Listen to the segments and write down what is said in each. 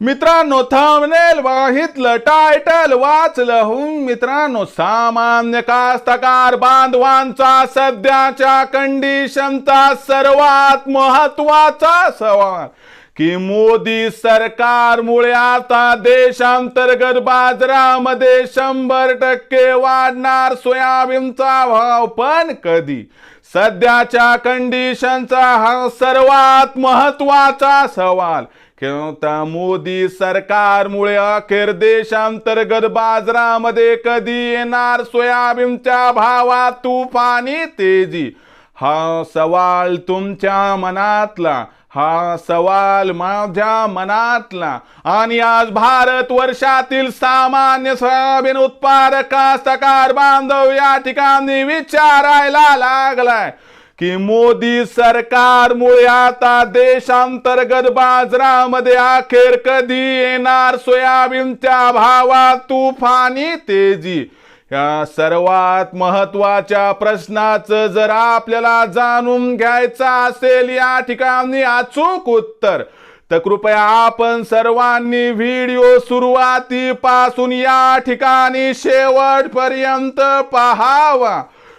मित्रांनो थांबनेल बघितलं टायटल वाचलं हुं मित्रांनो सामान्य कास्तकार बांधवांचा सध्याच्या कंडिशनचा सर्वात महत्त्वाचा सवाल की मोदी सरकारमुळे आता देशांतर्गत बाजारामध्ये शंभर टक्के वाढणार सोयाबीनचा भाव पण कधी? सध्याच्या कंडिशनचा हा सर्वात महत्त्वाचा सवाल किंवा मोदी सरकारमुळे अखेर देशांतर्गत बाजारामध्ये कधी येणार? सोयाबीनच्या भावात तुफानी तेजी. हा सवाल तुमच्या मनातला हा सवाल माझ्या मनातला. आणि आज भारत वर्षातील सामान्य सोयाबीन उत्पादक कास्तकार बांधव या ठिकाणी विचारायला लागलाय. की मोदी सरकारमुळे आता देशांतर्गत बाजारामध्ये अखेर कधी येणार? सोयाबीनच्या भावात तुफानी तेजी? या सर्वात महत्त्वाच्या प्रश्नाचं जर आपल्याला जाणून घ्यायचं असेल या ठिकाणी अचूक उत्तर. तर कृपया आपण सर्वांनी व्हिडिओ सुरुवातीपासून या ठिकाणी शेवटपर्यंत पाहावा.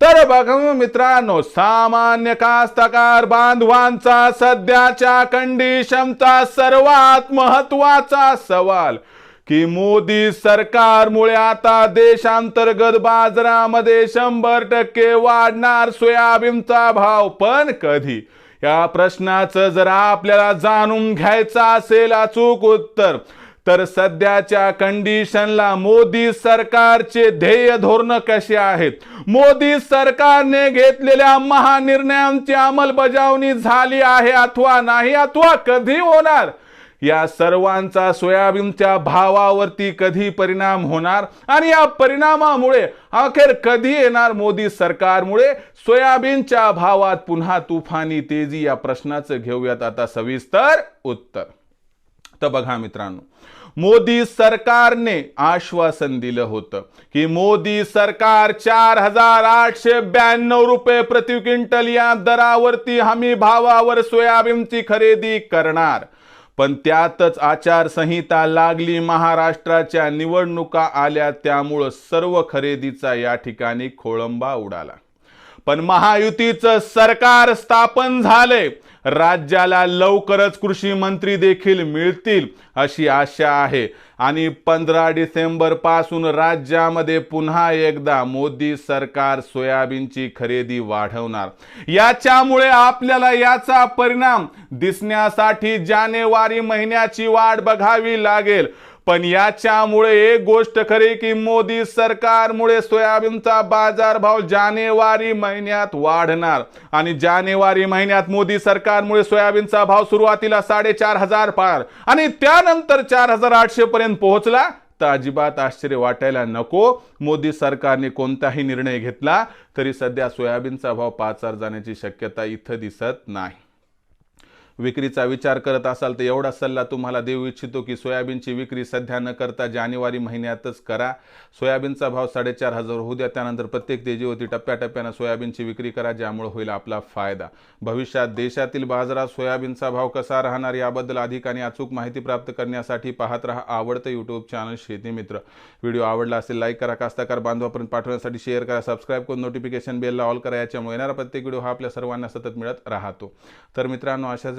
तर बघ मित्रांनो सामान्य कास्तकार बांधवांचा सध्याच्या कंडिशनचा सर्वात महत्त्वाचा सवाल की मोदी सरकारमुळे आता देशांतर्गत बाजारामध्ये शंभर टक्के वाढणार सोयाबीनचा भाव पण कधी? या प्रश्नाचं जर आपल्याला जाणून घ्यायचं असेल अचूक उत्तर तर सध्याच्या कंडिशनला मोदी सरकारचे ध्येय धोरण कसे आहेत? मोदी सरकारने घेतलेल्या महानिर्णयांची अंमलबजावणी झाली आहे अथवा नाही अथवा कधी होणार? या सर्वांचा सोयाबीनच्या भावावरती कधी परिणाम होणार? आणि या परिणामामुळे अखेर कधी येणार मोदी सरकारमुळे? सोयाबीनच्या भावात पुन्हा तुफानी तेजी या प्रश्नाचं घेऊयात आता सविस्तर उत्तर. तर बघा मित्रांनो मोदी सरकारने आश्वासन दिलं होतं की मोदी सरकार चार हजार आठशे ब्याण्णव रुपये प्रति क्विंटल या दरावरती हमी भावावर सोयाबीनची खरेदी करणार. पण त्यातच आचारसंहिता लागली महाराष्ट्राच्या निवडणुका आल्या त्यामुळं सर्व खरेदीचा या ठिकाणी खोळंबा उडाला. पण महायुतीचं सरकार स्थापन झाले राज्याला लवकरच कृषी मंत्री देखील मिळतील अशी आशा आहे. आणि पंधरा डिसेंबरपासून राज्यामध्ये पुन्हा एकदा मोदी सरकार सोयाबीनची खरेदी वाढवणार. याच्यामुळे आपल्याला याचा परिणाम दिसण्यासाठी जानेवारी महिन्याची वाट बघावी लागेल. पण याच्यामुळे एक गोष्ट खरी की मोदी सरकारमुळे सोयाबीनचा बाजारभाव जानेवारी महिन्यात वाढणार. आणि जानेवारी महिन्यात मोदी सरकारमुळे सोयाबीनचा भाव सुरुवातीला साडेचार हजार पार आणि त्यानंतर चार हजार आठशे पर्यंत पोहोचला. तर अजिबात आश्चर्य वाटायला नको. मोदी सरकारने कोणताही निर्णय घेतला तरी सध्या सोयाबीनचा भाव पाच हजार जाण्याची शक्यता इथं दिसत नाही. विक्रीचा विचार करत असाल तर एवढा सल्ला तुम्हाला देऊ इच्छितो की सोयाबीनची विक्री सध्या न करता जानेवारी महिन्यातच करा. सोयाबीनचा भाव साडेचार हजार होऊ द्या. त्यानंतर प्रत्येक तेजीवरती टप्प्याटप्प्यानं सोयाबीनची विक्री करा ज्यामुळे होईल आपला फायदा. भविष्यात देशातील बाजारात सोयाबीनचा भाव कसा राहणार याबद्दल अधिक आणि अचूक माहिती प्राप्त करण्यासाठी पाहत राहा आवडतं यूट्यूब चॅनल शेती मित्र. व्हिडिओ आवडला असेल लाईक करा. कास्ताकार बांधवापर्यंत पाठवण्यासाठी शेअर करा. सबस्क्राईब करून नोटिफिकेशन बेलला ऑल करा. याच्यामुळे येणारा प्रत्येक व्हिडिओ हा आपल्या सर्वांना सतत मिळत राहतो. तर मित्रांनो अशाच